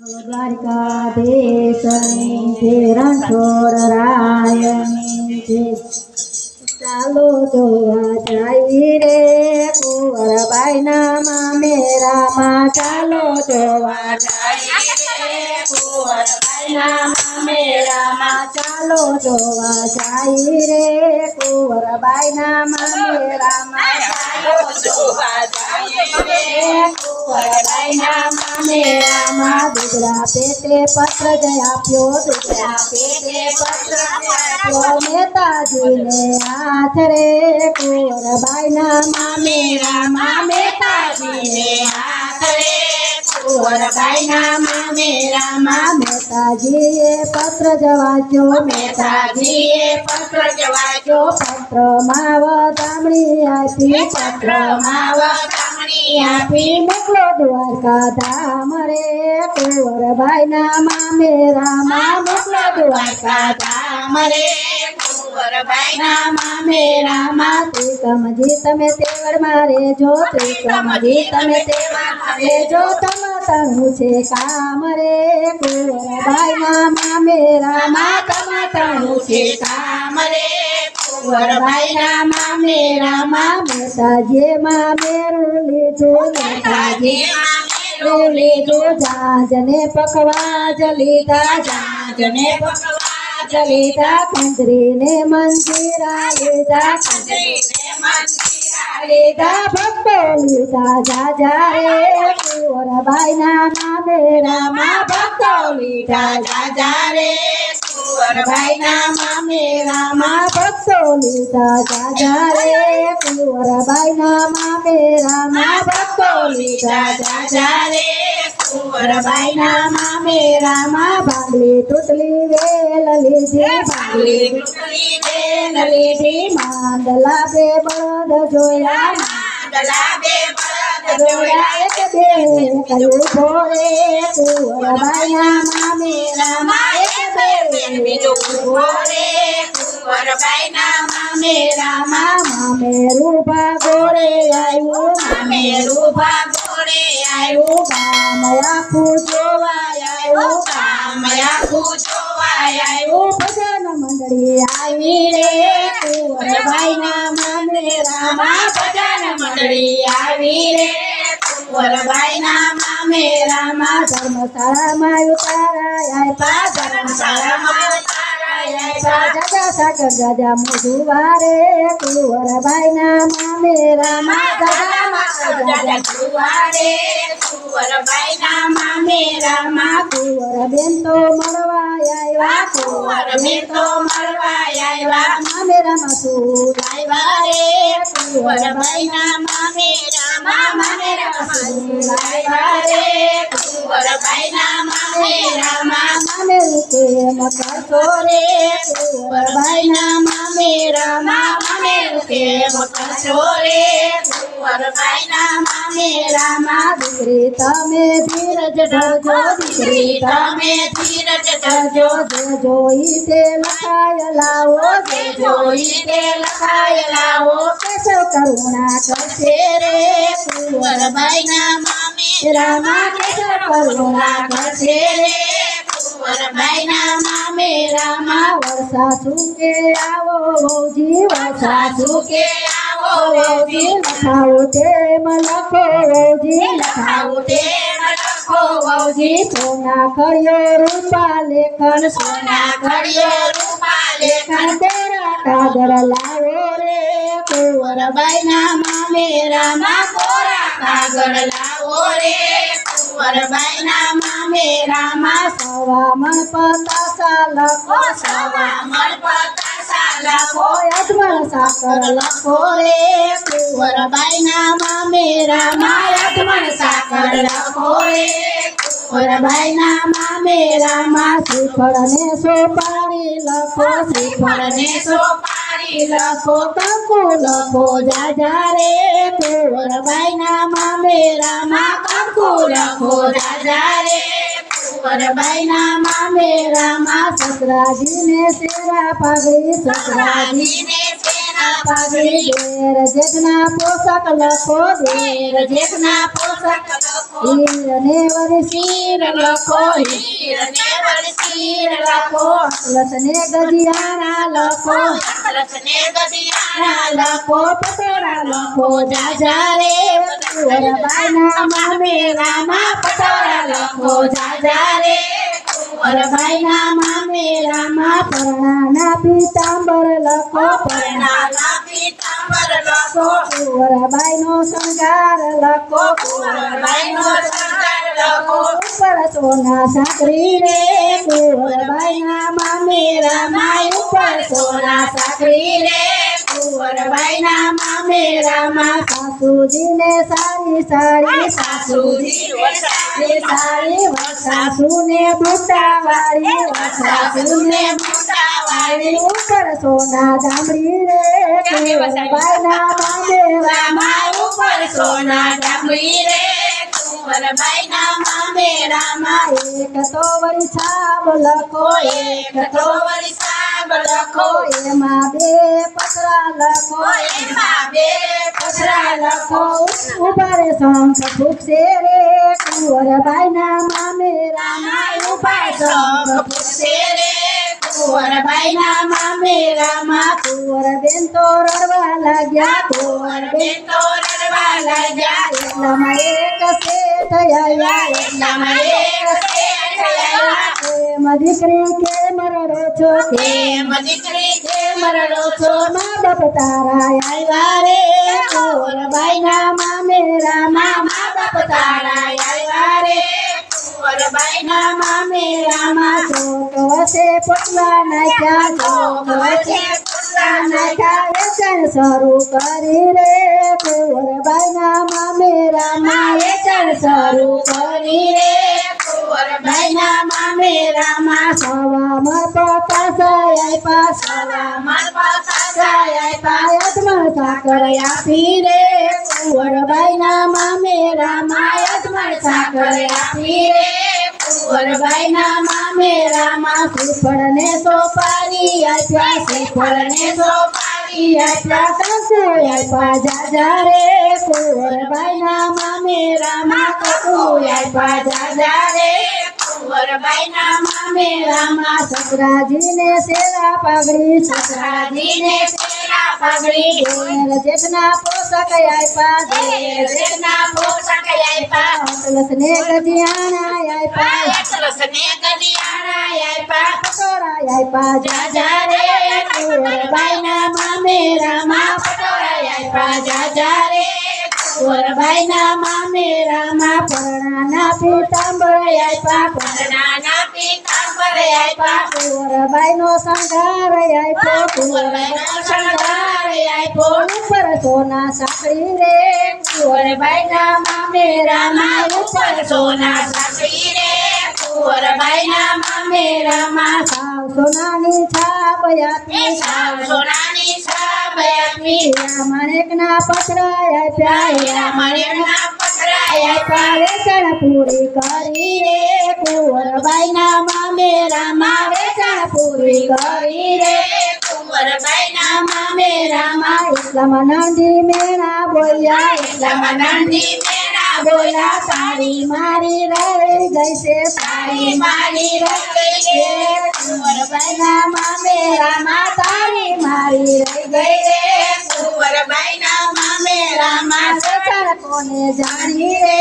દ્વારિકાધીશની રણછોડ રાયની જય ચાલો જોવા જાય રે કુંવરબાઈના મામેરામાં ચાલો જોવા જાય રે કુંવરબાઈના મામેરામાં ચાલો જોવા જાય રે કુંવરબાઈના મામેરામાં ચાલો જોવા જાય રે કુંવરબાઈના મામેરામાં દુધરા પેટે પત્ર જય આપ્યો જય આપ્યો નેતાજીને હાથ રે કુંવરબાઈના મામેરામાં મહેતાજીને હાથ રે મહેતાજીએ પત્ર જવાજો. મહેતાજીએ પત્ર જવાજો. પત્રમાં વધામણી આપી. પત્રમાં વધામણી આપી. મોકલો દ્વારકા ધામ રે. કુંવરબાઈના મામેરામાં મોકલો દ્વારકા ધામ રે. કુંવરબાઈના મામેરામાં ત્રિકમજી તમે તેવડ મારે જો ત્રિકમજી તમે તેવડ મારે જો તમ તણું છે કામ રે કુંવરબાઈના મામેરામાં તમ તણું છે કામ રે કુંવરબાઈના મામેરામાં મેતાજી મામેરું લીધું મેતાજી મામેરું લીધું જાજને પકવા જ લીધા જાજને પકવા જ લીધા કંદરીને મંજીરા લીધા કંદરીને મંજીરા લીધા ભક્તો લીધા જાજા રે કુંવરબાઈના મામેરામાં ભક્તો લીધા જાજા રે કુંવરબાઈના મામેરામાં ભક્તો લીધા જાજા રે કુંવરબાઈના મામેરામાં ભક્તો લીધા જાજા રે કુંવરબાઈના મામેરામાં ભાગલી તૂટલી વેલ લીધી. ભાગલી તૂટલી વેલ લીધી. માંડલા બે બળદ જોયા. માંડલા બે બળદ જોયા એક બે કયું ભોરે કુંવરબાઈના મામેરામાં એક બે બીજું ભોરે કુંવરબાઈના મામેરામાં મામેરું ભાગોરે આવ્યું મામેરું ભાગોરે આવ્યું કામયા પૂજોવા આવ્યું કામયા પૂજોવા આવ્યું ભજન મંડળી આવી રે કુંવરબાઈના મામેરામાં ભજન મંડળી આવી રે કુંવરબાઈના મામેરામાં ધર્મશાળામાં ઉતારાય સાગર મુજુવારે કુંવરબાઈના મામેરામાં જાજા જાજા મુજુવારે કુંવરબાઈના કુંવર બેન તો મળવા આવ્યા કુંવરબેન તો મળવા આવ્યા મામેરામાં સુર આવ્યા રે કુંવરબાઈના મામેરામાં મામેરામાં સુર આવ્યા રે. કુંવરબાઈના મામેરામાં મામેરું કેમ કરતો રે. કુંવરબાઈના મામેરામાં મામેરું કેમ કરતો રે. મામેરામાં દીકરી તમે ધીરજ ધરજો દીકરી તમે ધીરજ ધરજો. જે જોઈ તે લખાય લાવો જે જોઈ તે લખાય લાવો. કેશવ કરુણા કરશે રે કુંવરબાઈના મામેરામાં કેશવ કરુણા કરશે રે સુકે આવો વહુજી વર્ષા સુકે વહુજી લખાવો તેમ લખો વહુજી લખાવો તેમ લખો વહુજી સોના કર્યો રૂપા લેખન સોના કર્યો રૂપા લેખન તેરા કાગળ લાવો રે કુંવરબાઈના મામેરામાં કોરા કાગળ લાવો રે કુંવરબાઈના મામેરામાં સવા મણ પતાસા લખો સવા મણ પતાસા લખો અજમલ સાકર લખો રે કુંવરબાઈના મામેરામાં અજમલ સાકર લખો રે કુંવરબાઈના મામેરામાં શ્રીફળ ને સોપારી લખો શ્રીફળ ને સોપારી લખો કંકુ લખો જાજા રે કુંવરબાઈના મામેરામાં કંકુ લખો જાજા રે કુંવરબાઈના મામેરામાં સસરાજીને સેરા પાઘડી સસરાજીને સેરા પાઘડી દેર જેઠના પોષક લખો, દેર જેઠના પોષક હીરને વરસી લખો હીર ને વરસીર લખો. લસને ગજિયાના લખો. કલશને ગદિયાના લખો પટોળા લખો. જાજા રે કુંવરબાઈના મામેરામાં પટોળા લખો. જાજા રે કુંવરબાઈના મામેરામાં પરણાના પીતાંબર લખો. પરણા કુંવરબાઈનો શણગાર લખો કુંવરબાઈનો શણગાર લખો. ઉપર સોના સાકરી રે કુંવરબાઈના મામેરામાં ઉપર સોના સાકરી રે કુંવરબાઈના મામેરામાં સાસુજીને સારી સારી સાસુજી વસાવી સારી. સાસુને બુટાવાળી સાસુને મોટાવાળી ઉપર સોના જાંબરી રે કુંવરબાઈના મામેરામાં ઉપર સોના ડાબરી રે કુંવરબાઈના મામેરામાં એક તો વળી છાબ લખો એક તો લખો. એમાં બે પતરા લખો એમાં બે પથરા લખો. ઊભા રે શંખ ફૂકશે રે કુંવરબાઈના મામેરામાં ઊભા શંખ પૂછે રે કુંવરબાઈના મામેરામાં કુંવરબેન તો રડવા લાગ્યા કુંવરબેન તો રડવા લાગ્યા એટલામાં એક શેઠ આવ્યા એટલામાં એક શેઠ આવ્યા. એમ દીકરી કેમ રડો છો કેમ દીકરી કેમ રડો છો મા બાપ તારા આવ્યા રે કુંવરબાઈના મામેરામાં મા બાપ તારા આવ્યા રે કુંવરબાઈના મામેરામાં ચોક વસે પટલા નાખ્યા ચોક વસે પટલા નાખ્યા વેચાણ શરૂ કરી રે. કુંવરબાઈના મામેરામાં વેચાણ શરૂ કરી રે. કુંવરબાઈના મામેરામાં સવામાં પચાસ આપ્યા સવામાં પચાસ આપ્યા યજમાન સાકર આપી રે. કુંવરબાઈના મામેરામાં યજમાન સાકર આપી રે કુંવરબાઈના મામેરામાં શ્રીફળને સોપારી આપ્યા શ્રીફળને સોપારી આપ્યા કંકુ આપ્યા જાજા રે કુંવરબાઈના મામેરામાં કંકુ આપ્યા જાજા રે કુંવરબાઈના મામેરામાં સસરાજીને સેરા પાઘડી સસરાજીને સેરા પાઘડી જેઠના પોષક આપ્યા જેના પોષક આપ્યા અટલસને ગજિયાણા આપ્યા એકલસને ગદિયાણા આપ્યા પટોળા આપ્યા જાજા રે કુંવરબાઈના મામેરામાં પટોળા આપ્યા જાજા રે કુંવરબાઈના મામેરામાં પરણાના પીતાંબર આપ્યા નાના આપ્યા કુંવરબાઈનો શણગાર આપ્યો કુંવરબાઈનો શણગાર આપ્યો ઉપર સોના સાકરી રે? કુંવરબાઈના મામેરામાં ઉપર સોના સાસરી રે? કુંવરબાઈના મામેરામાં સાવ સોનાની છાપ આપી સાવ સોનાની છાપ આપી માણેકના પતરા આપ્યા હીરા મણિના પથરાય આપ્યા વેચાણ પૂરી કરી રે કુંવરબાઈના મામેરામાં વેચાણ પૂરી કરી રે કુંવરબાઈના મામેરામાં એટલામાં નાંદી મેણા બોલ્યા એટલામાં નંદી મેણા બોલ્યા તારી મારી રહી ગઈ છે સારી મારી રહી ગઈ છે કુંવરબાઈના મામેરામાં તારી મારી રહી ગઈ રે કુંવરબાઈના મામેરામાં વેચાણ કોને જાણી રે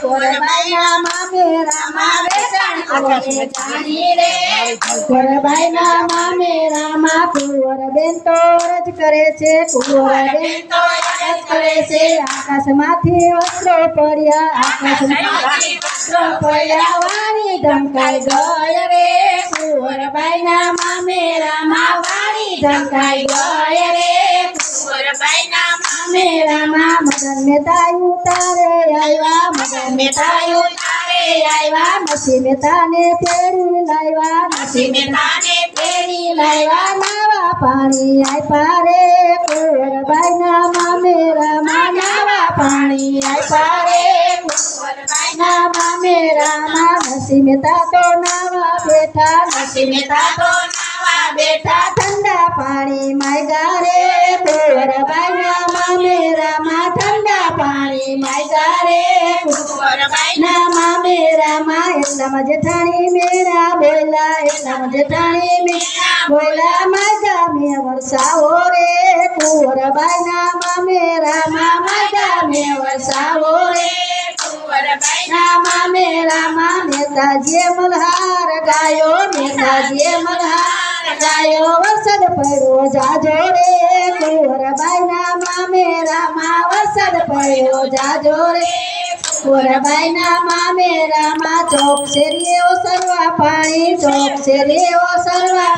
કુંવરબાઈના મામેરામાં વેચાણ કોને જાણી રે કુંવરબાઈના મામેરામાં કુંવરબેન તો રજ કરે છે કુંવરબેન તો રજ કરે છે. આકાશમાંથી વસ્ત્રો પડ્યા આકાશમાંથી વસ્ત્રો પડ્યા વાણી ધમકાઈ ગય રે. કુંવરબાઈના મામેરામાં વાણી ધમકાઈ ગય રે. કુંવરબાઈના મામેરામાં મદન મહેતા ઉતારે આવ્યા મદન મહેતા ઉતારે આવ્યા નસી મહેતાને પેડી લાવ્યા નસી મહેતાને પેડી લાવ્યા નાવા પાણી આપ્યા રે કુંવરબાઈના મામેરામાં નાવા પાણી આપ્યા રે કુંવરબાઈના મામેરામાં નસી મહેતા તો નાવા બેઠા નસી મહેતા તો નાવા બેઠા ઠંડા પાણી માગ્યા રે કુંવરબાઈના મામેરામાં ઠંડા પાણી માગ્યા રે કુંવરબાઈ ના મામેરામાં એટલામાં જેઠાણી મેરા બોલા એટલામાં જેઠાણી મેરા બોલા માજા મે વરસાવો રે કુંવરબાઈ ના મામેરામાં માજા મે વરસાવો રે કુંવરબાઈ ના મામેરામાં નેતાજીએ મલ્હાર ગાયો નેતાજીએ મલ્હાર ગાયો વરસાદ પડ્યો, જાજો રે. કુંવરબાઈ ના મામેરામાં વરસાદ પડ્યો, જાજો રે. કુંવરબાઈ ના મામેરામાં ચોક શેરીઓ સરવા પાણી, ચોક શેરીઓ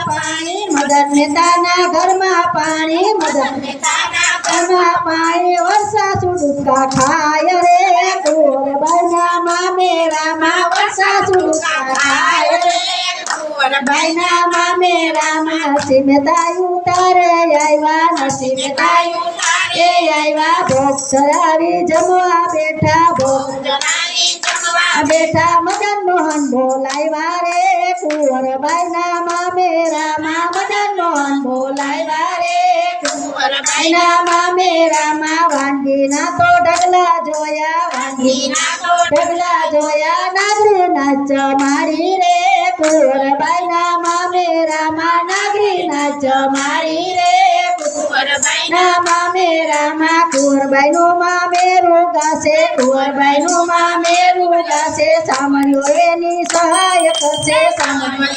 પાણી, મદન મહેતાના ઘરમાં પાણી, મદન તાના ઘરમાં પાણી વર્ષા સુડુકા ખાય રે. કુંવરબાઈના મામેરામાં વર્ષા સુડુકા વરસા રે કુંવરબાઈ બાઈના મામેરામાં નસીબદાયું તારે આવ્યા નસીબદાયું એ આવ્યા ભોગ ચડાવી જમવા બેઠા ભોગ જનાની જમવા બેઠા મદન મોહન બોલાવ્યા રે કુંવરબાઈના મામેરામાં મદન મોહન બોલાવ્યા રે બાયના એના મામેરામાં વાંગીના તો ઢગલા જોયા વાંગીના તો ઢગલા જોયા નાગરી નાચ મારી રે કુંવરબાઈના મામેરામાં નાગરી નાચ મારી રે. કુંવરબાઈ ના મામેરામાં કુંવરબાઈનું મામેરું ગાશે કુંવરબાઈનું મામેરું ગાશે સામણ્યો એની સહાય કરશે સામણ્યો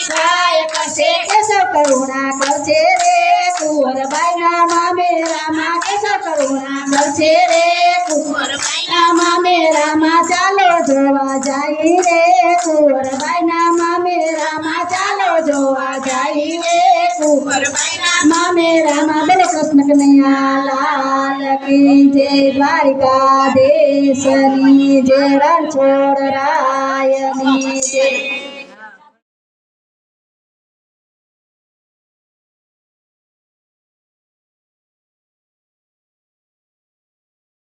સહાય કરશે કેશવ કરુણા કરશે રે કુંવરબાઈના મામેરામાં કેશવ કરુણા કરશે રે કુંવરબાઈના મામેરામાં ચાલો જોવા જાય રે કુંવરબાઈના મામેરામાં ચાલો જોવા જાય રે કુંવરબાઈના મામેરામાં બેલે કૃષ્ણ કનૈયા લાલ કી જય દ્વારિકા દેશની જય રણછોડ રાયની જય